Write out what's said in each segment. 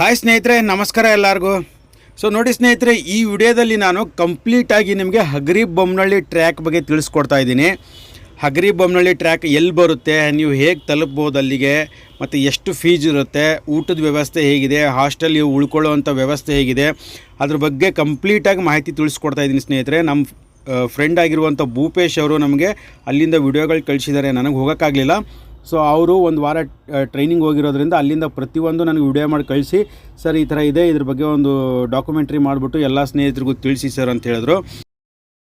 Hi ಸ್ನೇಹಿತರೆ, ನಮಸ್ಕಾರ ಎಲ್ಲರಿಗೂ. ಸೊ ನೋಡಿ ಸ್ನೇಹಿತರೆ, ಈ ವಿಡಿಯೋದಲ್ಲಿ ನಾನು ಕಂಪ್ಲೀಟಾಗಿ ನಿಮಗೆ ಹಗರಿ ಬೊಮ್ಮನಹಳ್ಳಿ ಟ್ರ್ಯಾಕ್ ಬಗ್ಗೆ ತಿಳಿಸ್ಕೊಡ್ತಾ ಇದ್ದೀನಿ. ಹಗರಿ ಬೊಮ್ಮನಹಳ್ಳಿ ಟ್ರ್ಯಾಕ್ ಎಲ್ಲಿ ಬರುತ್ತೆ, ನೀವು ಹೇಗೆ ತಲುಪ್ಬೋದು ಅಲ್ಲಿಗೆ, ಮತ್ತು ಎಷ್ಟು ಫೀಸ್ ಇರುತ್ತೆ, ಊಟದ ವ್ಯವಸ್ಥೆ ಹೇಗಿದೆ ಹಾಸ್ಟೆಲ್ ಉಳ್ಕೊಳ್ಳೋವಂಥ ವ್ಯವಸ್ಥೆ ಹೇಗಿದೆ, ಅದ್ರ ಬಗ್ಗೆ ಕಂಪ್ಲೀಟಾಗಿ ಮಾಹಿತಿ ತಿಳಿಸ್ಕೊಡ್ತಾ ಇದ್ದೀನಿ ಸ್ನೇಹಿತರೆ. ನಮ್ಮ ಫ್ರೆಂಡ್ ಆಗಿರುವಂಥ ಭೂಪೇಶ್ ಅವರು ನಮಗೆ ಅಲ್ಲಿಂದ ವಿಡಿಯೋಗಳು ಕಳಿಸಿದ್ದಾರೆ, ನನಗೆ ಹೋಗೋಕ್ಕಾಗಲಿಲ್ಲ. ಸೊ ಅವರು ಒಂದು ವಾರ ಟ್ರೈನಿಂಗ್ ಹೋಗಿರೋದ್ರಿಂದ ಅಲ್ಲಿಂದ ಪ್ರತಿಯೊಂದು ನನಗೆ ವಿಡಿಯೋ ಮಾಡಿ ಕಳಿಸಿ, ಸರ್, ಈ ಥರ ಇದೆ, ಇದ್ರ ಬಗ್ಗೆ ಒಂದು ಡಾಕ್ಯುಮೆಂಟ್ರಿ ಮಾಡಿಬಿಟ್ಟು ಎಲ್ಲ ಸ್ನೇಹಿತರಿಗೂ ತಿಳಿಸಿ, ಸರ್, ಅಂತ ಹೇಳಿದ್ರು.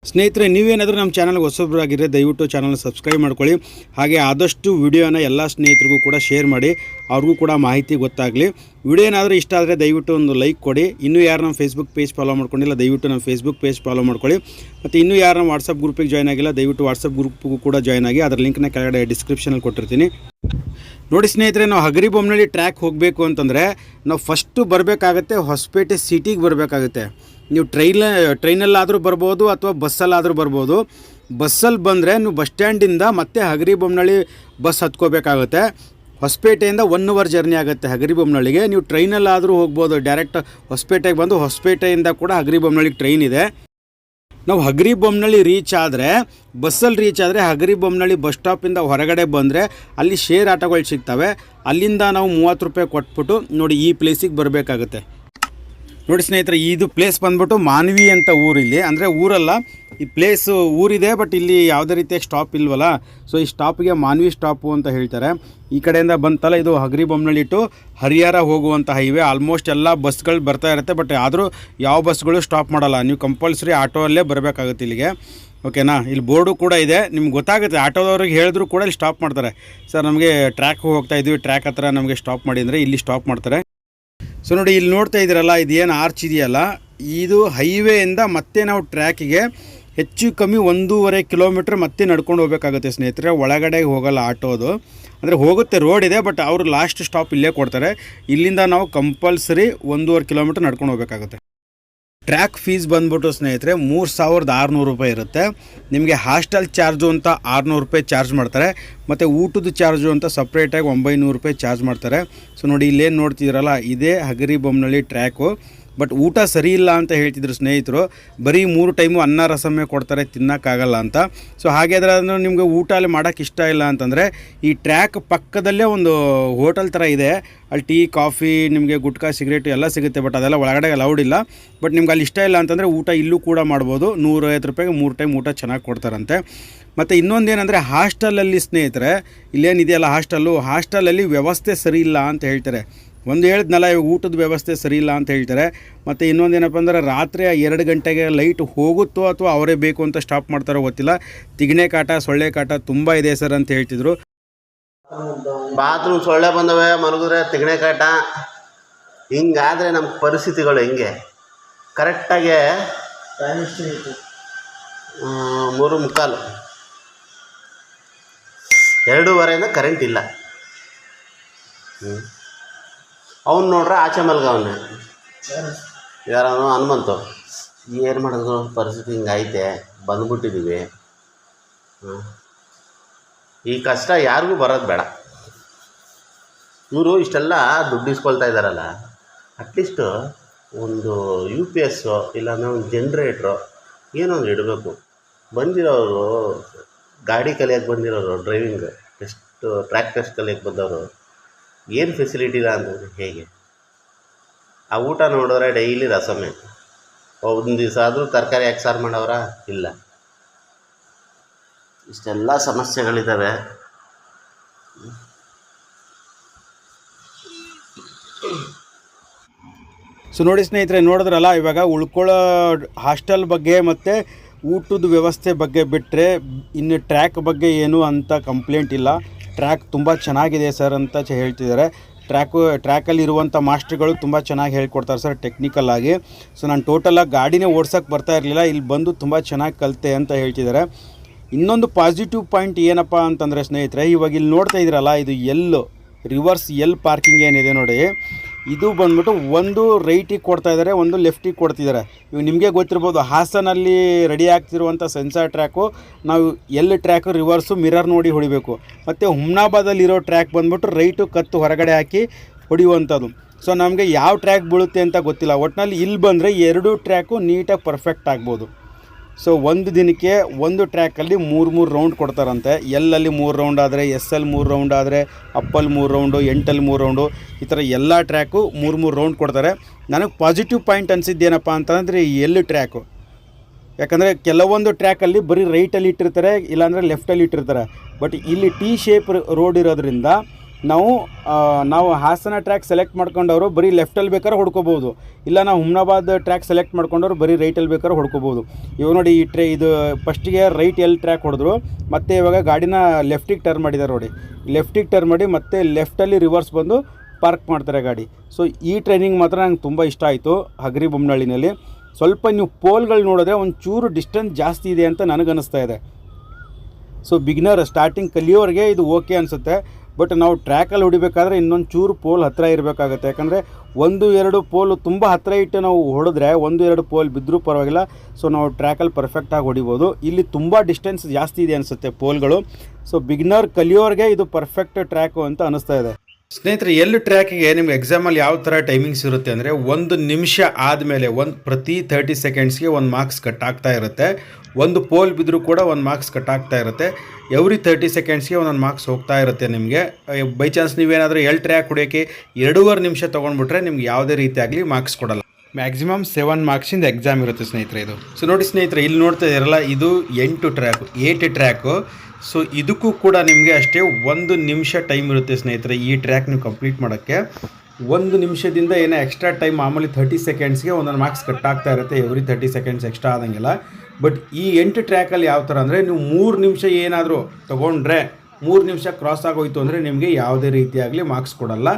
ಸ್ನೇಹಿತರೆ, ನೀವೇನಾದರೂ ನಮ್ಮ ಚಾನಲ್ಗೆ ಹೊಸಬ್ರಾಗಿದ್ದರೆ ದಯವಿಟ್ಟು ಚಾನಲ್ ಸಬ್ಸ್ಕ್ರೈಬ್ ಮಾಡ್ಕೊಳ್ಳಿ. ಹಾಗೆ ಆದಷ್ಟು ವಿಡಿಯೋನ ಎಲ್ಲ ಸ್ನೇಹಿತರಿಗೂ ಕೂಡ ಶೇರ್ ಮಾಡಿ, ಅವ್ರಿಗೂ ಕೂಡ ಮಾಹಿತಿ ಗೊತ್ತಾಗಲಿ. ವಿಡಿಯೋ ಏನಾದರೂ ಇಷ್ಟ ಆದರೆ ದಯವಿಟ್ಟು ಒಂದು ಲೈಕ್ ಕೊಡಿ. ಇನ್ನೂ ಯಾರು ನಮ್ಮ ಫೇಸ್ಬುಕ್ ಪೇಜ್ ಫಾಲೋ ಮಾಡ್ಕೊಂಡಿಲ್ಲ, ದಯವಿಟ್ಟು ನಮ್ಮ ಫೇಸ್ಬುಕ್ ಪೇಜ್ ಫಾಲೋ ಮಾಡ್ಕೊಳ್ಳಿ. ಮತ್ತು ಇನ್ನೂ ಯಾರು ನಮ್ಮ ವಾಟ್ಸಪ್ ಗ್ರೂಪಿಗೆ ಜಾಯ್ನ್ ಆಗಿಲ್ಲ, ದಯವಿಟ್ಟು ವಾಟ್ಸಪ್ ಗ್ರೂಪ್ಗೂ ಕೂಡ ಜಾಯ್ನ್ ಆಗಿ, ಅದರ ಲಿಂಕ್ನ ಕೆಳಗಡೆ ಡಿಸ್ಕ್ರಿಪ್ಷನಲ್ಲಿ ಕೊಟ್ಟಿರ್ತೀನಿ. ನೋಡಿ ಸ್ನೇಹಿತರೆ, ನಾವು ಹಗರಿ ಬೊಮ್ಮನಹಳ್ಳಿ ಟ್ರ್ಯಾಕ್ ಹೋಗಬೇಕು ಅಂತಂದರೆ ನಾವು ಫಸ್ಟು ಬರಬೇಕಾಗತ್ತೆ ಹೊಸಪೇಟೆ ಸಿಟಿಗೆ ಬರಬೇಕಾಗುತ್ತೆ. ನೀವು ಟ್ರೈನ್ ಟ್ರೈನಲ್ಲಾದರೂ ಬರ್ಬೋದು ಅಥವಾ ಬಸ್ಸಲ್ಲಾದರೂ ಬರ್ಬೋದು. ಬಸ್ಸಲ್ಲಿ ಬಂದರೆ ನೀವು ಬಸ್ ಸ್ಟ್ಯಾಂಡಿಂದ ಮತ್ತೆ ಹಗರಿ ಬೊಮ್ಮನಹಳ್ಳಿ ಬಸ್ ಹತ್ಕೋಬೇಕಾಗುತ್ತೆ. ಹೊಸಪೇಟೆಯಿಂದ ಒನ್ ಅವರ್ ಜರ್ನಿ ಆಗುತ್ತೆ ಹಗರಿ ಬೊಮ್ಮನಹಳ್ಳಿಗೆ ನೀವು ಟ್ರೈನಲ್ಲಾದರೂ ಹೋಗ್ಬೋದು ಡೈರೆಕ್ಟ್ ಹೊಸಪೇಟೆಗೆ ಬಂದು ಹೊಸಪೇಟೆಯಿಂದ ಕೂಡ ಹಗರಿ ಬೊಮ್ಮನಹಳ್ಳಿಗೆ ಟ್ರೈನ್ ಇದೆ. ನಾವು ಹಗರಿ ಬೊಮ್ಮನಹಳ್ಳಿ ರೀಚ್ ಆದರೆ, ಬಸ್ಸಲ್ಲಿ ರೀಚ್ ಆದರೆ ಹಗರಿ ಬೊಮ್ಮನಳ್ಳಿ ಬಸ್ ಸ್ಟಾಪಿಂದ ಹೊರಗಡೆ ಬಂದರೆ ಅಲ್ಲಿ ಶೇರ್ ಆಟೋಗಳು ಸಿಗ್ತವೆ. ಅಲ್ಲಿಂದ ನಾವು ಮೂವತ್ತು ರೂಪಾಯಿ ಕೊಟ್ಬಿಟ್ಟು ನೋಡಿ ಈ ಪ್ಲೇಸಿಗೆ ಬರಬೇಕಾಗುತ್ತೆ. ನೋಡಿ ಸ್ನೇಹಿತರೆ, ಇದು ಪ್ಲೇಸ್ ಬಂದ್ಬಿಟ್ಟು ಮಾನ್ವಿ ಅಂತ ಊರಿಲ್ಲಿ ಅಂದರೆ ಊರಲ್ಲ, ಈ ಪ್ಲೇಸು ಊರಿದೆ ಬಟ್ ಇಲ್ಲಿ ಯಾವುದೇ ರೀತಿಯಾಗಿ ಸ್ಟಾಪ್ ಇಲ್ವಲ್ಲ. ಸೊ ಈ ಸ್ಟಾಪಿಗೆ ಮಾನ್ವಿ ಸ್ಟಾಪು ಅಂತ ಹೇಳ್ತಾರೆ. ಈ ಕಡೆಯಿಂದ ಬಂತಲ್ಲ, ಇದು ಹಗರಿ ಬೊಮ್ಮನಳ್ಳಿ ಟು ಹರಿಹರ ಹೋಗುವಂಥ ಹೈವೇ ಆಲ್ಮೋಸ್ಟ್ ಎಲ್ಲ ಬಸ್ಗಳು ಬರ್ತಾ ಇರುತ್ತೆ ಬಟ್ ಆದರೂ ಯಾವ ಬಸ್ಗಳು ಸ್ಟಾಪ್ ಮಾಡಲ್ಲ. ನೀವು ಕಂಪಲ್ಸರಿ ಆಟೋಲ್ಲೇ ಬರಬೇಕಾಗುತ್ತೆ ಇಲ್ಲಿಗೆ. ಓಕೆನಾ ಇಲ್ಲಿ ಬೋರ್ಡು ಕೂಡ ಇದೆ. ನಿಮ್ಗೆ ಗೊತ್ತಾಗುತ್ತೆ, ಆಟೋದವ್ರಿಗೆ ಹೇಳಿದ್ರು ಕೂಡ ಇಲ್ಲಿ ಸ್ಟಾಪ್ ಮಾಡ್ತಾರೆ. ಸರ್ ನಮಗೆ ಟ್ರ್ಯಾಕ್ ಹೋಗ್ತಾ ಇದ್ವಿ. ಟ್ರ್ಯಾಕ್ ಹತ್ರ ನಮಗೆ ಸ್ಟಾಪ್ ಮಾಡಿ ಅಂದರೆ ಇಲ್ಲಿ ಸ್ಟಾಪ್ ಮಾಡ್ತಾರೆ. ಸೊ ನೋಡಿ, ಇಲ್ಲಿ ನೋಡ್ತಾ ಇದ್ದೀರಲ್ಲ, ಇದೇನು ಆರ್ಚ್ ಇದೆಯಲ್ಲ? ಇದು ಹೈವೇಯಿಂದ ಮತ್ತೆ ನಾವು ಟ್ರ್ಯಾಕಿಗೆ ಹೆಚ್ಚು ಕಮ್ಮಿ ಒಂದೂವರೆ ಕಿಲೋಮೀಟ್ರ್ ಮತ್ತೆ ನಡ್ಕೊಂಡು ಹೋಗಬೇಕಾಗುತ್ತೆ ಸ್ನೇಹಿತರೆ. ಒಳಗಡೆ ಹೋಗಲ್ಲ ಆಟೋದು ಅಂದರೆ ಹೋಗುತ್ತೆ ರೋಡ್ ಇದೆ ಬಟ್ ಅವರು ಲಾಸ್ಟ್ ಸ್ಟಾಪ್ ಇಲ್ಲೇ ಕೊಡ್ತಾರೆ. ಇಲ್ಲಿಂದ ನಾವು ಕಂಪಲ್ಸರಿ ಒಂದೂವರೆ ಕಿಲೋಮೀಟ್ರ್ ನಡ್ಕೊಂಡು ಹೋಗ್ಬೇಕಾಗುತ್ತೆ. ಟ್ರ್ಯಾಕ್ ಫೀಸ್ ಬಂದ್ಬಿಟ್ಟು ಸ್ನೇಹಿತರೆ, ಮೂರು ಸಾವಿರದ ಆರುನೂರು ರೂಪಾಯಿ ಇರುತ್ತೆ. ನಿಮಗೆ ಹಾಸ್ಟೆಲ್ ಚಾರ್ಜು ಅಂತ ಆರುನೂರು ರೂಪಾಯಿ ಚಾರ್ಜ್ ಮಾಡ್ತಾರೆ. ಮತ್ತು ಊಟದ ಚಾರ್ಜು ಅಂತ ಸಪ್ರೇಟಾಗಿ ಒಂಬೈನೂರು ರೂಪಾಯಿ ಚಾರ್ಜ್ ಮಾಡ್ತಾರೆ. ಸೊ ನೋಡಿ ಇಲ್ಲೇನು ನೋಡ್ತಿದ್ದೀರಲ್ಲ, ಇದೇ ಹಗರಿ ಬೊಮ್ಮನಹಳ್ಳಿ ಟ್ರ್ಯಾಕು. ಬಟ್ ಊಟ ಸರಿ ಇಲ್ಲ ಅಂತ ಹೇಳ್ತಿದ್ರು ಸ್ನೇಹಿತರು, ಬರೀ ಮೂರು ಟೈಮು ಅನ್ನ ರಸಮೇ ಕೊಡ್ತಾರೆ, ತಿನ್ನೋಕ್ಕಾಗಲ್ಲ ಅಂತ. ಸೊ ಹಾಗೆ ಅದರ ನಿಮಗೆ ಊಟ ಅಲ್ಲಿ ಮಾಡೋಕ್ಕೆ ಇಷ್ಟ ಇಲ್ಲ ಅಂತಂದರೆ, ಈ ಟ್ರ್ಯಾಕ್ ಪಕ್ಕದಲ್ಲೇ ಒಂದು ಹೋಟೆಲ್ ಥರ ಇದೆ. ಅಲ್ಲಿ ಟೀ, ಕಾಫಿ, ನಿಮಗೆ ಗುಟ್ಕಾ, ಸಿಗರೇಟ್ ಎಲ್ಲ ಸಿಗುತ್ತೆ ಬಟ್ ಅದೆಲ್ಲ ಒಳಗಡೆ ಅಲೌಡ್ ಇಲ್ಲ. ಬಟ್ ನಿಮ್ಗೆ ಅಲ್ಲಿ ಇಷ್ಟ ಇಲ್ಲ ಅಂತಂದರೆ ಊಟ ಇಲ್ಲೂ ಕೂಡ ಮಾಡ್ಬೋದು. ನೂರೈವತ್ತು ರೂಪಾಯಿಗೆ ಮೂರು ಟೈಮ್ ಊಟ ಚೆನ್ನಾಗಿ ಕೊಡ್ತಾರಂತೆ. ಮತ್ತು ಇನ್ನೊಂದೇನೆಂದರೆ ಹಾಸ್ಟೆಲಲ್ಲಿ ಸ್ನೇಹಿತರೆ, ಇಲ್ಲೇನಿದೆಯಲ್ಲ ಹಾಸ್ಟೆಲ್ಲು ಹಾಸ್ಟೆಲಲ್ಲಿ ವ್ಯವಸ್ಥೆ ಸರಿ ಇಲ್ಲ ಅಂತ ಹೇಳ್ತಾರೆ. ಒಂದು ಹೇಳಿದ್ನಲ್ಲ, ಇವಾಗ ಊಟದ ವ್ಯವಸ್ಥೆ ಸರಿ ಇಲ್ಲ ಅಂತ ಹೇಳ್ತಾರೆ. ಮತ್ತು ಇನ್ನೊಂದೇನಪ್ಪ ಅಂದರೆ, ರಾತ್ರಿ ಎರಡು ಗಂಟೆಗೆ ಲೈಟ್ ಹೋಗುತ್ತೋ ಅಥವಾ ಅವರೇ ಬೇಕು ಅಂತ ಸ್ಟಾಪ್ ಮಾಡ್ತಾರೋ ಗೊತ್ತಿಲ್ಲ. ತಿಗಣೆ ಕಾಟ, ಸೊಳ್ಳೆ ಕಾಟ ತುಂಬ ಇದೆ ಸರ್ ಅಂತ ಹೇಳ್ತಿದ್ರು. ಬಾತ್ರೂಮ್ ಸೊಳ್ಳೆ ಬಂದವೆ, ಮಲಗಿದ್ರೆ ತಿಗಣೆ ಕಾಟ. ಹಿಂಗಾದರೆ ನಮ್ಮ ಪರಿಸ್ಥಿತಿಗಳು ಹೆಂಗೆ? ಕರೆಕ್ಟಾಗೆ ಮೂರು ಮುಕ್ಕಾಲು. ಎರಡೂವರೆಯಿಂದ ಕರೆಂಟ್ ಇಲ್ಲ. ಹ್ಞೂ ಅವ್ನು ನೋಡ್ರೆ ಆಚೆ ಮಲ್ಗವನೆ ಯಾರವನು ಹನುಮಂತು. ಏನು ಮಾಡಿದ್ರು? ಪರಿಸ್ಥಿತಿ ಹಿಂಗೈತೆ ಬಂದ್ಬಿಟ್ಟಿದ್ದೀವಿ ಈ ಕಷ್ಟ ಯಾರಿಗೂ ಬರೋದು ಬೇಡ. ಇವರು ಇಷ್ಟೆಲ್ಲ ದುಡ್ಡು ಇಸ್ಕೊಳ್ತಾ ಇದ್ದಾರಲ್ಲ ಅಟ್ಲೀಸ್ಟು ಒಂದು ಯು ಪಿ ಎಸ್ಸು ಇಲ್ಲಾಂದ್ರೆ ಒಂದು ಜನ್ರೇಟ್ರು ಏನೋ ಒಂದು ಇಡಬೇಕು. ಬಂದಿರೋರು ಗಾಡಿ ಕಲಿಯೋಕ್ಕೆ ಬಂದಿರೋರು ಡ್ರೈವಿಂಗ್ ಎಷ್ಟು ಟ್ರ್ಯಾಕ್ ಟೆಸ್ಟ್ ಕಲಿಯೋಕ್ಕೆ ಬಂದವರು ಏನು ಫೆಸಿಲಿಟಿ ಇಲ್ಲ ಅಂತಂದರೆ ಹೇಗೆ? ಆ ಊಟ ನೋಡಿದ್ರೆ ಡೈಲಿ ರಸಮೆ ಒಂದು ದಿವಸ ಆದರೂ ತರಕಾರಿ ಯಾಕೆ ಸಾರು ಮಾಡವ್ರಾ? ಇಲ್ಲ. ಇಷ್ಟೆಲ್ಲ ಸಮಸ್ಯೆಗಳಿದ್ದಾವೆ ಸೊ ನೋಡಿ ಸ್ನೇಹಿತರೆ, ನೋಡಿದ್ರಲ್ಲ, ಇವಾಗ ಉಳ್ಕೊಳ್ಳೋ ಹಾಸ್ಟೆಲ್ ಬಗ್ಗೆ ಮತ್ತು ಊಟದ ವ್ಯವಸ್ಥೆ ಬಗ್ಗೆ ಬಿಟ್ಟರೆ ಇನ್ನು ಟ್ರ್ಯಾಕ್ ಬಗ್ಗೆ ಏನು ಅಂತ ಕಂಪ್ಲೇಂಟ್ ಇಲ್ಲ. ಟ್ರ್ಯಾಕ್ ತುಂಬ ಚೆನ್ನಾಗಿದೆ ಸರ್ ಅಂತ ಹೇಳ್ತಿದ್ದಾರೆ. ಟ್ರ್ಯಾಕು ಟ್ರ್ಯಾಕಲ್ಲಿ ಇರುವಂಥ ಮಾಸ್ಟ್ರುಗಳು ತುಂಬ ಚೆನ್ನಾಗಿ ಹೇಳ್ಕೊಡ್ತಾರೆ ಸರ್ ಟೆಕ್ನಿಕಲ್ ಆಗಿ. ಸೊ ನಾನು ಟೋಟಲಾಗಿ ಗಾಡಿನೇ ಓಡ್ಸೋಕ್ಕೆ ಬರ್ತಾ ಇರಲಿಲ್ಲ, ಇಲ್ಲಿ ಬಂದು ತುಂಬ ಚೆನ್ನಾಗಿ ಕಲಿತೆ ಅಂತ ಹೇಳ್ತಿದ್ದಾರೆ. ಇನ್ನೊಂದು ಪಾಸಿಟಿವ್ ಪಾಯಿಂಟ್ ಏನಪ್ಪ ಅಂತಂದರೆ ಸ್ನೇಹಿತರೆ, ಇವಾಗ ಇಲ್ಲಿ ನೋಡ್ತಾ ಇದ್ದೀರಲ್ಲ, ಇದು ಎಲ್ಲು, ರಿವರ್ಸ್ ಎಲ್ ಪಾರ್ಕಿಂಗ್ ಏನಿದೆ ನೋಡಿ. ಇದು ಬಂದ್ಬಿಟ್ಟು ಒಂದು ರೈಟಿಗೆ ಕೊಡ್ತಾ ಇದ್ದಾರೆ, ಒಂದು ಲೆಫ್ಟಿಗೆ ಕೊಡ್ತಿದ್ದಾರೆ. ಇವು ನಿಮಗೆ ಗೊತ್ತಿರ್ಬೋದು, ಹಾಸನಲ್ಲಿ ರೆಡಿ ಆಗ್ತಿರುವಂಥ ಸೆನ್ಸಾರ್ ಟ್ರ್ಯಾಕು ನಾವು ಎಲ್ ಟ್ರ್ಯಾಕು ರಿವರ್ಸು ಮಿರರ್ ನೋಡಿ ಹೊಡಿಬೇಕು. ಮತ್ತು ಹುಮ್ನಾಬಾದಲ್ಲಿರೋ ಟ್ರ್ಯಾಕ್ ಬಂದ್ಬಿಟ್ಟು ರೈಟು ಕತ್ತು ಹೊರಗಡೆ ಹಾಕಿ ಹೊಡೆಯುವಂಥದ್ದು. ಸೊ ನಮಗೆ ಯಾವ ಟ್ರ್ಯಾಕ್ ಬೀಳುತ್ತೆ ಅಂತ ಗೊತ್ತಿಲ್ಲ. ಒಟ್ಟಿನಲ್ಲಿ ಇಲ್ಲಿ ಬಂದರೆ ಎರಡೂ ಟ್ರ್ಯಾಕು ನೀಟಾಗಿ ಪರ್ಫೆಕ್ಟ್ ಆಗ್ಬೋದು. ಸೊ ಒಂದು ದಿನಕ್ಕೆ ಒಂದು ಟ್ರ್ಯಾಕಲ್ಲಿ ಮೂರು ಮೂರು ರೌಂಡ್ ಕೊಡ್ತಾರಂತೆ. ಎಲ್ಲಲ್ಲಿ ಮೂರು ರೌಂಡ್ ಆದರೆ ಎಸ್ ಎಲ್ ಮೂರು ರೌಂಡ್ ಆದರೆ ಅಪ್ಪಲ್ಲಿ ಮೂರು ರೌಂಡು ಎಂಟಲ್ಲಿ ಮೂರು ರೌಂಡು ಈ ಥರ ಎಲ್ಲ ಟ್ರ್ಯಾಕು ಮೂರು ಮೂರು ರೌಂಡ್ ಕೊಡ್ತಾರೆ. ನನಗೆ ಪಾಸಿಟಿವ್ ಪಾಯಿಂಟ್ ಅನಿಸಿದ್ದೇನಪ್ಪ ಅಂತಂದರೆ ಎಲ್ಲಿ ಟ್ರ್ಯಾಕು ಯಾಕಂದರೆ ಕೆಲವೊಂದು ಟ್ರ್ಯಾಕಲ್ಲಿ ಬರೀ ರೈಟಲ್ಲಿ ಇಟ್ಟಿರ್ತಾರೆ, ಇಲ್ಲಾಂದರೆ ಲೆಫ್ಟಲ್ಲಿ ಇಟ್ಟಿರ್ತಾರೆ. ಬಟ್ ಇಲ್ಲಿ ಟಿ ಶೇಪ್ ರೋಡ್ ಇರೋದ್ರಿಂದ ನಾವು ನಾವು ಹಾಸನ ಟ್ರ್ಯಾಕ್ ಸೆಲೆಕ್ಟ್ ಮಾಡ್ಕೊಂಡವರು ಬರೀ ಲೆಫ್ಟಲ್ಲಿ ಬೇಕಾದ್ರೆ ಹೊಡ್ಕೋಬೋದು ಇಲ್ಲ ನಾವು ಹುಮ್ನಾಬಾದ್ ಟ್ರ್ಯಾಕ್ ಸೆಲೆಕ್ಟ್ ಮಾಡ್ಕೊಂಡವ್ರು ಬರೀ ರೈಟಲ್ಲಿ ಬೇಕಾದ್ರೆ ಹೊಡ್ಕೋಬೋದು ಇವಾಗ ನೋಡಿ ಈ ಟ್ರೇ ಇದು ಫಸ್ಟಿಗೆ ರೈಟ್ ಎಲ್ಲಿ ಟ್ರ್ಯಾಕ್ ಹೊಡೆದ್ರು, ಮತ್ತು ಇವಾಗ ಗಾಡಿನ ಲೆಫ್ಟಿಗೆ ಟರ್ನ್ ಮಾಡಿದ್ದಾರೆ ನೋಡಿ. ಲೆಫ್ಟಿಗೆ ಟರ್ನ್ ಮಾಡಿ ಮತ್ತೆ ಲೆಫ್ಟಲ್ಲಿ ರಿವರ್ಸ್ ಬಂದು ಪಾರ್ಕ್ ಮಾಡ್ತಾರೆ ಗಾಡಿ. ಸೊ ಈ ಟ್ರೈನಿಂಗ್ ಮಾತ್ರ ನಂಗೆ ತುಂಬ ಇಷ್ಟ ಆಯಿತು ಹಗರಿ ಬೊಮ್ಮನಹಳ್ಳಿನಲ್ಲಿ ಸ್ವಲ್ಪ ನೀವು ಪೋಲ್ಗಳು ನೋಡಿದ್ರೆ ಒಂದು ಚೂರು ಡಿಸ್ಟೆನ್ಸ್ ಜಾಸ್ತಿ ಇದೆ ಅಂತ ನನಗನ್ನಿಸ್ತಾ ಇದೆ. ಸೊ ಬಿಗ್ನರ್ ಸ್ಟಾರ್ಟಿಂಗ್ ಕಲಿಯೋರಿಗೆ ಇದು ಓಕೆ ಅನಿಸುತ್ತೆ. ಬಟ್ ನಾವು ಟ್ರ್ಯಾಕಲ್ಲಿ ಹೊಡಿಬೇಕಾದ್ರೆ ಇನ್ನೊಂದು ಚೂರು ಪೋಲ್ ಹತ್ತಿರ ಇರಬೇಕಾಗುತ್ತೆ. ಯಾಕಂದರೆ ಒಂದು, ಎರಡು ಪೋಲು ತುಂಬ ಹತ್ತಿರ ಇಟ್ಟು ನಾವು ಹೊಡೆದ್ರೆ ಒಂದು, ಎರಡು ಪೋಲ್ ಬಿದ್ದರೂ ಪರವಾಗಿಲ್ಲ. ಸೊ ನಾವು ಟ್ರ್ಯಾಕಲ್ಲಿ ಪರ್ಫೆಕ್ಟಾಗಿ ಹೊಡಿಬೋದು. ಇಲ್ಲಿ ತುಂಬ ಡಿಸ್ಟೆನ್ಸ್ ಜಾಸ್ತಿ ಇದೆ ಅನಿಸುತ್ತೆ ಪೋಲ್ಗಳು. ಸೊ ಬಿಗ್ನರ್ ಕಲಿಯೋರಿಗೆ ಇದು ಪರ್ಫೆಕ್ಟ್ ಟ್ರ್ಯಾಕು ಅಂತ ಅನಿಸ್ತಾ ಇದೆ. ಸ್ನೇಹಿತರೆ, ಎಲ್ಲಿ ಟ್ರ್ಯಾಕಿಗೆ ನಿಮ್ಗೆ ಎಕ್ಸಾಮಲ್ಲಿ ಯಾವ ಥರ ಟೈಮಿಂಗ್ಸ್ ಇರುತ್ತೆ ಅಂದರೆ ಒಂದು ನಿಮಿಷ ಆದಮೇಲೆ ಒಂದು ಪ್ರತಿ ತರ್ಟಿ ಸೆಕೆಂಡ್ಸ್ಗೆ ಒಂದು ಮಾರ್ಕ್ಸ್ ಕಟ್ ಆಗ್ತಾ ಇರುತ್ತೆ. ಒಂದು ಪೋಲ್ ಬಿದ್ದರೂ ಕೂಡ ಒಂದು ಮಾರ್ಕ್ಸ್ ಕಟ್ ಆಗ್ತಾ ಇರುತ್ತೆ. ಎವ್ರಿ ತರ್ಟಿ ಸೆಕೆಂಡ್ಸ್ಗೆ ಒಂದೊಂದು ಮಾರ್ಕ್ಸ್ ಹೋಗ್ತಾ ಇರುತ್ತೆ ನಿಮಗೆ. ಬೈ ಚಾನ್ಸ್ ನೀವೇನಾದರೂ ಎಲ್ ಟ್ರ್ಯಾಕ್ ಹೊಡಿಯೋಕ್ಕೆ ಎರಡೂವರೆ ನಿಮಿಷ ತೊಗೊಂಡ್ಬಿಟ್ರೆ ನಿಮ್ಗೆ ಯಾವುದೇ ರೀತಿಯಾಗಲಿ ಮಾರ್ಕ್ಸ್ ಕೊಡಲ್ಲ. ಮ್ಯಾಕ್ಸಿಮಮ್ ಸೆವೆನ್ ಮಾರ್ಕ್ಸಿಂದ ಎಕ್ಸಾಮ್ ಇರುತ್ತೆ ಸ್ನೇಹಿತರೆ ಇದು. ಸೊ ನೋಡಿ ಸ್ನೇಹಿತರೆ, ಇಲ್ಲಿ ನೋಡ್ತಾ ಇದ್ದೀರಲ್ಲ, ಇದು ಎಂಟು ಟ್ರ್ಯಾಕು ಏಟ್ ಟ್ರ್ಯಾಕು ಸೊ ಇದಕ್ಕೂ ಕೂಡ ನಿಮಗೆ ಅಷ್ಟೇ ಒಂದು ನಿಮಿಷ ಟೈಮ್ ಇರುತ್ತೆ ಸ್ನೇಹಿತರೆ ಈ ಟ್ರ್ಯಾಕ್ ನೀವು ಕಂಪ್ಲೀಟ್ ಮಾಡೋಕ್ಕೆ. ಒಂದು ನಿಮಿಷದಿಂದ ಏನೋ ಎಕ್ಸ್ಟ್ರಾ ಟೈಮ್ ಮಾಮೂಲಿ ತರ್ಟಿ ಸೆಕೆಂಡ್ಸ್ಗೆ ಒಂದೊಂದು ಮಾರ್ಕ್ಸ್ ಕಟ್ ಆಗ್ತಾ ಇರುತ್ತೆ ಎವ್ರಿ ತರ್ಟಿ ಸೆಕೆಂಡ್ಸ್ ಎಕ್ಸ್ಟ್ರಾ ಆದಂಗೆಲ್ಲ. ಬಟ್ ಈ ಎಂಟು ಟ್ರ್ಯಾಕಲ್ಲಿ ಯಾವ ಥರ ಅಂದರೆ, ನೀವು ಮೂರು ನಿಮಿಷ ಏನಾದರೂ ತೊಗೊಂಡ್ರೆ, ಮೂರು ನಿಮಿಷ ಕ್ರಾಸ್ ಆಗೋಯ್ತು ಅಂದರೆ ನಿಮಗೆ ಯಾವುದೇ ರೀತಿಯಾಗಲಿ ಮಾರ್ಕ್ಸ್ ಕೊಡಲ್ಲ.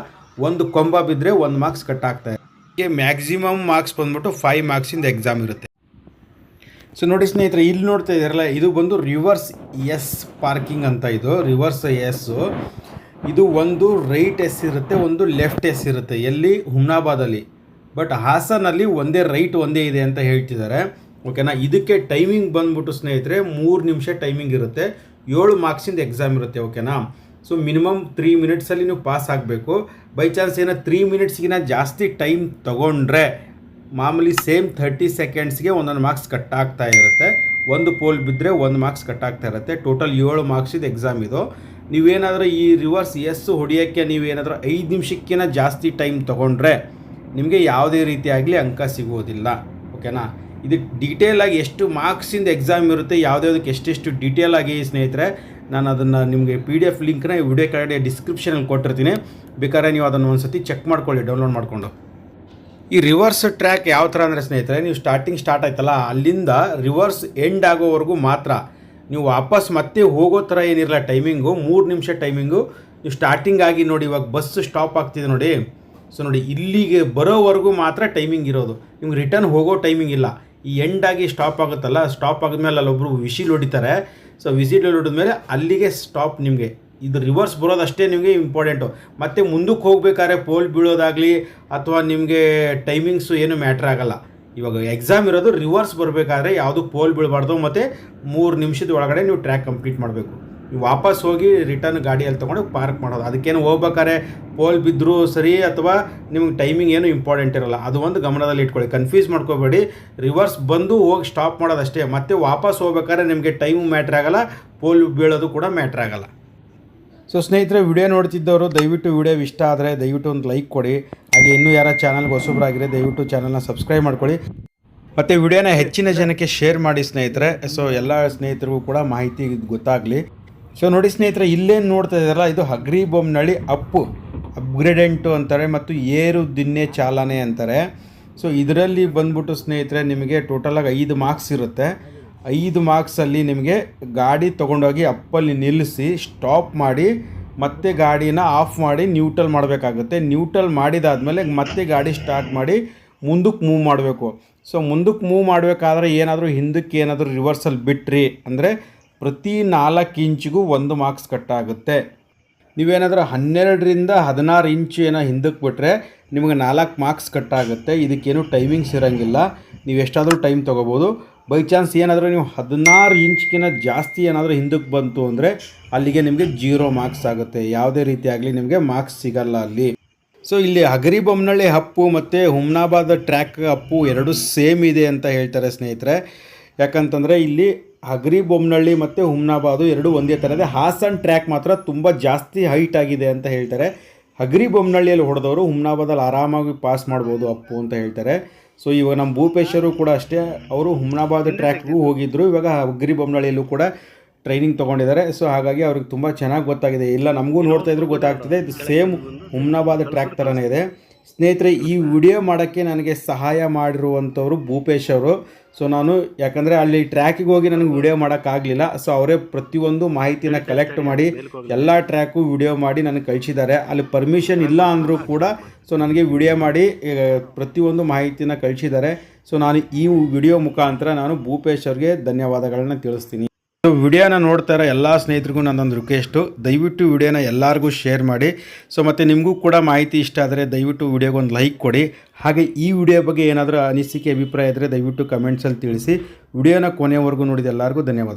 ಒಂದು ಕೊಂಬ ಬಿದ್ದರೆ ಒಂದು ಮಾರ್ಕ್ಸ್ ಕಟ್ ಆಗ್ತಾ ಇದೆ ಮ್ಯಾಕ್ಸಿಮಮ್ ಮಾರ್ಕ್ಸ್ ಬಂದ್ಬಿಟ್ಟು ಫೈವ್ ಮಾರ್ಕ್ಸಿಂದ ಎಕ್ಸಾಮ್ ಇರುತ್ತೆ. ಸೊ ನೋಡಿ ಸ್ನೇಹಿತರೆ, ಇಲ್ಲಿ ನೋಡ್ತಾ ಇದ್ದಾರಲ್ಲ, ಇದು ಬಂದು ರಿವರ್ಸ್ ಎಸ್ ಪಾರ್ಕಿಂಗ್ ಅಂತ ಇದು ರಿವರ್ಸ್ ಎಸ್ಸು ಇದು ಒಂದು ರೈಟ್ ಎಸ್ ಇರುತ್ತೆ, ಒಂದು ಲೆಫ್ಟ್ ಎಸ್ ಇರುತ್ತೆ. ಎಲ್ಲಿ? ಹುಮ್ನಾಬಾದಲ್ಲಿ ಬಟ್ ಹಾಸನಲ್ಲಿ ಒಂದೇ ರೈಟ್ ಒಂದೇ ಇದೆ ಅಂತ ಹೇಳ್ತಿದ್ದಾರೆ. ಓಕೆನಾ ಇದಕ್ಕೆ ಟೈಮಿಂಗ್ ಬಂದ್ಬಿಟ್ಟು ಸ್ನೇಹಿತರೆ, ಮೂರು ನಿಮಿಷ ಟೈಮಿಂಗ್ ಇರುತ್ತೆ. ಏಳು ಮಾರ್ಕ್ಸಿಂದ ಎಕ್ಸಾಮ್ ಇರುತ್ತೆ ಓಕೆನಾ ಸೊ ಮಿನಿಮಮ್ ತ್ರೀ ಮಿನಿಟ್ಸಲ್ಲಿ ನೀವು ಪಾಸ್ ಆಗಬೇಕು. ಬೈ ಚಾನ್ಸ್ ಏನೋ ತ್ರೀ ಮಿನಿಟ್ಸ್ಗಿನ ಜಾಸ್ತಿ ಟೈಮ್ ತೊಗೊಂಡ್ರೆ ಮಾಮೂಲಿ ಸೇಮ್ ಥರ್ಟಿ ಸೆಕೆಂಡ್ಸ್ಗೆ ಒಂದೊಂದು ಮಾರ್ಕ್ಸ್ ಕಟ್ ಆಗ್ತಾ ಇರುತ್ತೆ. ಒಂದು ಪೋಲ್ ಬಿದ್ದರೆ ಒಂದು ಮಾರ್ಕ್ಸ್ ಕಟ್ ಆಗ್ತಾ ಇರುತ್ತೆ. ಟೋಟಲ್ ಏಳು ಮಾರ್ಕ್ಸಿದು ಎಕ್ಸಾಮ್ ಇದು. ನೀವೇನಾದರೂ ಈ ರಿವರ್ಸ್ ಎಸ್ ಹೊಡಿಯೋಕ್ಕೆ ನೀವೇನಾದರೂ ಐದು ನಿಮಿಷಕ್ಕಿಂತ ಜಾಸ್ತಿ ಟೈಮ್ ತೊಗೊಂಡ್ರೆ ನಿಮಗೆ ಯಾವುದೇ ರೀತಿಯಾಗಲಿ ಅಂಕ ಸಿಗೋದಿಲ್ಲ. ಓಕೆನಾ? ಇದು ಡೀಟೇಲಾಗಿ ಎಷ್ಟು ಮಾರ್ಕ್ಸಿಂದ ಎಕ್ಸಾಮ್ ಇರುತ್ತೆ ಯಾವುದ್ಯಾವುದಕ್ಕೆ ಎಷ್ಟೆಷ್ಟು ಡೀಟೇಲಾಗಿ ಸ್ನೇಹಿತರೆ ನಾನು ಅದನ್ನು ನಿಮಗೆ ಪಿ ಡಿ ಎಫ್ ಲಿಂಕ್ನ ವಿಡಿಯೋ ಕೆಳಗಡೆ ಡಿಸ್ಕ್ರಿಪ್ಷನಲ್ಲಿ ಕೊಟ್ಟಿರ್ತೀನಿ. ಬೇಕಾದ್ರೆ ನೀವು ಅದನ್ನು ಒಂದು ಸತಿ ಚೆಕ್ ಮಾಡ್ಕೊಳ್ಳಿ ಡೌನ್ಲೋಡ್ ಮಾಡಿಕೊಂಡು. ಈ ರಿವರ್ಸ್ ಟ್ರ್ಯಾಕ್ ಯಾವ ಥರ ಅಂದರೆ ಸ್ನೇಹಿತರೆ, ನೀವು ಸ್ಟಾರ್ಟಿಂಗ್ ಸ್ಟಾರ್ಟ್ ಆಯ್ತಲ್ಲ, ಅಲ್ಲಿಂದ ರಿವರ್ಸ್ ಎಂಡ್ ಆಗೋವರೆಗೂ ಮಾತ್ರ ನೀವು ವಾಪಸ್ ಮತ್ತೆ ಹೋಗೋ ಥರ ಏನಿರಲ್ಲ ಟೈಮಿಂಗು ಮೂರು ನಿಮಿಷ ಟೈಮಿಂಗು ನೀವು ಸ್ಟಾರ್ಟಿಂಗ್ ಆಗಿ ನೋಡಿ, ಇವಾಗ ಬಸ್ ಸ್ಟಾಪ್ ಆಗ್ತಿದೆ ನೋಡಿ. ಸೊ ನೋಡಿ, ಇಲ್ಲಿಗೆ ಬರೋವರೆಗೂ ಮಾತ್ರ ಟೈಮಿಂಗ್ ಇರೋದು. ನಿಮ್ಗೆ ರಿಟರ್ನ್ ಹೋಗೋ ಟೈಮಿಂಗ್ ಇಲ್ಲ. ಈ ಎಂಡಾಗಿ ಸ್ಟಾಪ್ ಆಗುತ್ತಲ್ಲ ಸ್ಟಾಪ್ ಆದ್ಮೇಲೆ ಅಲ್ಲೊಬ್ಬರು ವಿಶಿಲ್ ಹೊಡಿತಾರೆ. ಸೊ ವಿಸಿಲ್ ಮೇಲೆ ಅಲ್ಲಿಗೆ ಸ್ಟಾಪ್ ನಿಮಗೆ. ಇದು ರಿವರ್ಸ್ ಬರೋದಷ್ಟೇ ನಿಮಗೆ ಇಂಪಾರ್ಟೆಂಟು ಮತ್ತು ಮುಂದಕ್ಕೆ ಹೋಗ್ಬೇಕಾದ್ರೆ ಪೋಲ್ ಬೀಳೋದಾಗಲಿ ಅಥವಾ ನಿಮಗೆ ಟೈಮಿಂಗ್ಸು ಏನು ಮ್ಯಾಟ್ರ್ ಆಗಲ್ಲ. ಇವಾಗ ಎಕ್ಸಾಮ್ ಇರೋದು ರಿವರ್ಸ್ ಬರಬೇಕಾದ್ರೆ ಯಾವುದು ಪೋಲ್ ಬೀಳಬಾರ್ದು. ಮತ್ತು ಮೂರು ನಿಮಿಷದ ಒಳಗಡೆ ನೀವು ಟ್ರ್ಯಾಕ್ ಕಂಪ್ಲೀಟ್ ಮಾಡಬೇಕು. ವಾಪಸ್ ಹೋಗಿ ರಿಟರ್ನ್ ಗಾಡಿಯಲ್ಲಿ ತೊಗೊಂಡು ಪಾರ್ಕ್ ಮಾಡೋದು. ಅದಕ್ಕೇನು ಹೋಗ್ಬೇಕಾದ್ರೆ ಪೋಲ್ ಬಿದ್ದರೂ ಸರಿ ಅಥವಾ ನಿಮ್ಗೆ ಟೈಮಿಂಗ್ ಏನು ಇಂಪಾರ್ಟೆಂಟ್ ಇರಲ್ಲ. ಅದು ಒಂದು ಗಮನದಲ್ಲಿ ಇಟ್ಕೊಳ್ಳಿ. ಕನ್ಫ್ಯೂಸ್ ಮಾಡ್ಕೋಬೇಡಿ. ರಿವರ್ಸ್ ಬಂದು ಹೋಗಿ ಸ್ಟಾಪ್ ಮಾಡೋದಷ್ಟೇ. ಮತ್ತೆ ವಾಪಸ್ ಹೋಗ್ಬೇಕಾದ್ರೆ ನಿಮಗೆ ಟೈಮು ಮ್ಯಾಟ್ರ್ ಆಗೋಲ್ಲ. ಪೋಲ್ ಬೀಳೋದು ಕೂಡ ಮ್ಯಾಟ್ರ್ ಆಗೋಲ್ಲ. ಸೊ ಸ್ನೇಹಿತರೆ ವಿಡಿಯೋ ನೋಡ್ತಿದ್ದವರು, ದಯವಿಟ್ಟು ವಿಡಿಯೋ ಇಷ್ಟ ಆದರೆ ದಯವಿಟ್ಟು ಒಂದು ಲೈಕ್ ಕೊಡಿ. ಹಾಗೆ ಇನ್ನೂ ಯಾರ ಚಾನಲ್ಗೆ ಹೊಸಬ್ರಾಗಿದ್ರೆ ದಯವಿಟ್ಟು ಚಾನಲ್ನ ಸಬ್ಸ್ಕ್ರೈಬ್ ಮಾಡ್ಕೊಳ್ಳಿ. ಮತ್ತು ವಿಡಿಯೋನ ಹೆಚ್ಚಿನ ಜನಕ್ಕೆ ಶೇರ್ ಮಾಡಿ, ಸ್ನೇಹಿತರೆ. ಸೊ ಎಲ್ಲ ಸ್ನೇಹಿತರಿಗೂ ಕೂಡ ಮಾಹಿತಿ ಗೊತ್ತಾಗಲಿ. ಸೊ ನೋಡಿ ಸ್ನೇಹಿತರೆ, ಇಲ್ಲೇನು ನೋಡ್ತಾ ಇದ್ದಾರಲ್ಲ, ಇದು ಹಗ್ರಿ ಬೊಮ್ಮನಳ್ಳಿ ಅಪ್ಪು, ಅಪ್ಗ್ರೇಡೆಂಟು ಅಂತಾರೆ ಮತ್ತು ಏರು ದಿನ್ನೆ ಚಾಲನೆ ಅಂತಾರೆ. ಸೊ ಇದರಲ್ಲಿ ಬಂದ್ಬಿಟ್ಟು ಸ್ನೇಹಿತರೆ, ನಿಮಗೆ ಟೋಟಲಾಗಿ ಐದು ಮಾರ್ಕ್ಸ್ ಇರುತ್ತೆ. ಐದು ಮಾರ್ಕ್ಸಲ್ಲಿ ನಿಮಗೆ ಗಾಡಿ ತೊಗೊಂಡೋಗಿ ಅಪ್ಪಲ್ಲಿ ನಿಲ್ಲಿಸಿ ಸ್ಟಾಪ್ ಮಾಡಿ, ಮತ್ತೆ ಗಾಡಿನ ಆಫ್ ಮಾಡಿ ನ್ಯೂಟ್ರಲ್ ಮಾಡಬೇಕಾಗುತ್ತೆ. ನ್ಯೂಟ್ರಲ್ ಮಾಡಿದಾದ್ಮೇಲೆ ಮತ್ತೆ ಗಾಡಿ ಸ್ಟಾರ್ಟ್ ಮಾಡಿ, ಮುಂದಕ್ಕೆ ಮೂವ್ ಮಾಡಬೇಕು. ಸೊ ಮುಂದಕ್ಕೆ ಮೂವ್ ಮಾಡಬೇಕಾದ್ರೆ ಏನಾದರೂ ಹಿಂದಕ್ಕೆ ಏನಾದರೂ ರಿವರ್ಸಲ್ಲಿ ಬಿಟ್ರಿ ಅಂದರೆ ಪ್ರತಿ ನಾಲ್ಕು ಇಂಚಿಗೂ ಒಂದು ಮಾರ್ಕ್ಸ್ ಕಟ್ಟಾಗುತ್ತೆ. ನೀವೇನಾದರೂ ಹನ್ನೆರಡರಿಂದ ಹದಿನಾರು ಇಂಚು ಏನೋ ಹಿಂದಕ್ಕೆ ಬಿಟ್ಟರೆ ನಿಮಗೆ ನಾಲ್ಕು ಮಾರ್ಕ್ಸ್ ಕಟ್ಟಾಗುತ್ತೆ. ಇದಕ್ಕೇನು ಟೈಮಿಂಗ್ಸ್ ಇರೋಂಗಿಲ್ಲ. ನೀವು ಎಷ್ಟಾದರೂ ಟೈಮ್ ತೊಗೋಬೋದು. ಬೈ ಚಾನ್ಸ್ ಏನಾದರೂ ನೀವು ಹದಿನಾರು ಇಂಚ್ಗಿನ ಜಾಸ್ತಿ ಏನಾದರೂ ಹಿಂದಕ್ಕೆ ಬಂತು ಅಂದರೆ ಅಲ್ಲಿಗೆ ನಿಮಗೆ ಜೀರೋ ಮಾರ್ಕ್ಸ್ ಆಗುತ್ತೆ. ಯಾವುದೇ ರೀತಿಯಾಗಲಿ ನಿಮಗೆ ಮಾರ್ಕ್ಸ್ ಸಿಗಲ್ಲ ಅಲ್ಲಿ. ಸೊ, ಇಲ್ಲಿ ಹಗರಿ ಹಪ್ಪು ಮತ್ತು ಹುಮ್ನಾಬಾದ್ ಟ್ರ್ಯಾಕ್ ಅಪ್ಪು ಎರಡು ಸೇಮ್ ಇದೆ ಅಂತ ಹೇಳ್ತಾರೆ ಸ್ನೇಹಿತರೆ. ಯಾಕಂತಂದರೆ ಇಲ್ಲಿ ಹಗರಿ ಬೊಮ್ಮನಹಳ್ಳಿ ಮತ್ತು ಹುಮ್ನಾಬಾದು ಎರಡು ಒಂದೇ ಥರ ಇದೆ. ಹಾಸನ್ ಟ್ರ್ಯಾಕ್ ಮಾತ್ರ ತುಂಬ ಜಾಸ್ತಿ ಹೈಟ್ ಆಗಿದೆ ಅಂತ ಹೇಳ್ತಾರೆ. ಅಗ್ರಿ ಬೊಮ್ಮನಹಳ್ಳಿಯಲ್ಲಿ ಹೊಡೆದವರು ಹುಮ್ನಾಬಾದಲ್ಲಿ ಆರಾಮಾಗಿ ಪಾಸ್ ಮಾಡ್ಬೋದು ಅಪ್ಪು ಅಂತ ಹೇಳ್ತಾರೆ. ಸೊ ಇವಾಗ ನಮ್ಮ ಭೂಪೇಶರು ಕೂಡ ಅಷ್ಟೇ, ಅವರು ಹುಮ್ನಾಬಾದ್ ಟ್ರ್ಯಾಕ್ಗೂ ಹೋಗಿದ್ದರು ಇವಾಗ ಅಗ್ರಿ ಬೊಮ್ಮನಹಳ್ಳಿಯಲ್ಲೂ ಕೂಡ ಟ್ರೈನಿಂಗ್ ತೊಗೊಂಡಿದ್ದಾರೆ. ಸೊ ಹಾಗಾಗಿ ಅವ್ರಿಗೆ ತುಂಬ ಚೆನ್ನಾಗಿ ಗೊತ್ತಾಗಿದೆ. ಇಲ್ಲ, ನಮಗೂ ನೋಡ್ತಾಯಿದ್ರು ಗೊತ್ತಾಗ್ತಿದೆ. ಇದು ಸೇಮ್ ಹುಮ್ನಾಬಾದ್ ಟ್ರ್ಯಾಕ್ ಥರನೇ ಇದೆ. ಸ್ನೇಹಿತರೆ ಈ ವಿಡಿಯೋ ಮಾಡೋಕ್ಕೆ ನನಗೆ ಸಹಾಯ ಮಾಡಿರುವಂಥವ್ರು ಭೂಪೇಶ್ ಅವರು. ಸೊ ನಾನು ಯಾಕಂದರೆ ಅಲ್ಲಿ ಟ್ರ್ಯಾಕಿಗೆ ಹೋಗಿ ನನಗೆ ವಿಡಿಯೋ ಮಾಡೋಕ್ಕಾಗಲಿಲ್ಲ ಸೊ ಅವರೇ ಪ್ರತಿಯೊಂದು ಮಾಹಿತಿನ ಕಲೆಕ್ಟ್ ಮಾಡಿ ಎಲ್ಲ ಟ್ರ್ಯಾಕು ವಿಡಿಯೋ ಮಾಡಿ ನನಗೆ ಕಳಿಸಿದ್ದಾರೆ. ಅಲ್ಲಿ ಪರ್ಮಿಷನ್ ಇಲ್ಲ ಅಂದರೂ ಕೂಡ ಸೊ ನನಗೆ ವಿಡಿಯೋ ಮಾಡಿ ಪ್ರತಿಯೊಂದು ಮಾಹಿತಿನ ಕಳಿಸಿದ್ದಾರೆ. ಸೊ ನಾನು ಈ ವಿಡಿಯೋ ಮುಖಾಂತರ ನಾನು ಭೂಪೇಶ್ ಅವ್ರಿಗೆ ಧನ್ಯವಾದಗಳನ್ನು ತಿಳಿಸ್ತೀನಿ. ಸೊ ವಿಡಿಯೋನ ನೋಡ್ತಾ ಇರೋ ಎಲ್ಲ ಸ್ನೇಹಿತರಿಗೂ ನನ್ನೊಂದು ರಿಕ್ವೆಸ್ಟು ದಯವಿಟ್ಟು ವಿಡಿಯೋನ ಎಲ್ಲರಿಗೂ ಶೇರ್ ಮಾಡಿ. ಸೊ ಮತ್ತು ನಿಮಗೂ ಕೂಡ ಮಾಹಿತಿ ಇಷ್ಟ ಆದರೆ ದಯವಿಟ್ಟು ವಿಡಿಯೋಗೆ ಒಂದು ಲೈಕ್ ಕೊಡಿ. ಹಾಗೆ ಈ ವಿಡಿಯೋ ಬಗ್ಗೆ ಏನಾದರೂ ಅನಿಸಿಕೆ, ಅಭಿಪ್ರಾಯ ಇದ್ದರೆ ದಯವಿಟ್ಟು ಕಮೆಂಟ್ಸಲ್ಲಿ ತಿಳಿಸಿ. ವಿಡಿಯೋನ ಕೊನೆಯವರೆಗೂ ನೋಡಿದ ಎಲ್ಲರಿಗೂ ಧನ್ಯವಾದ.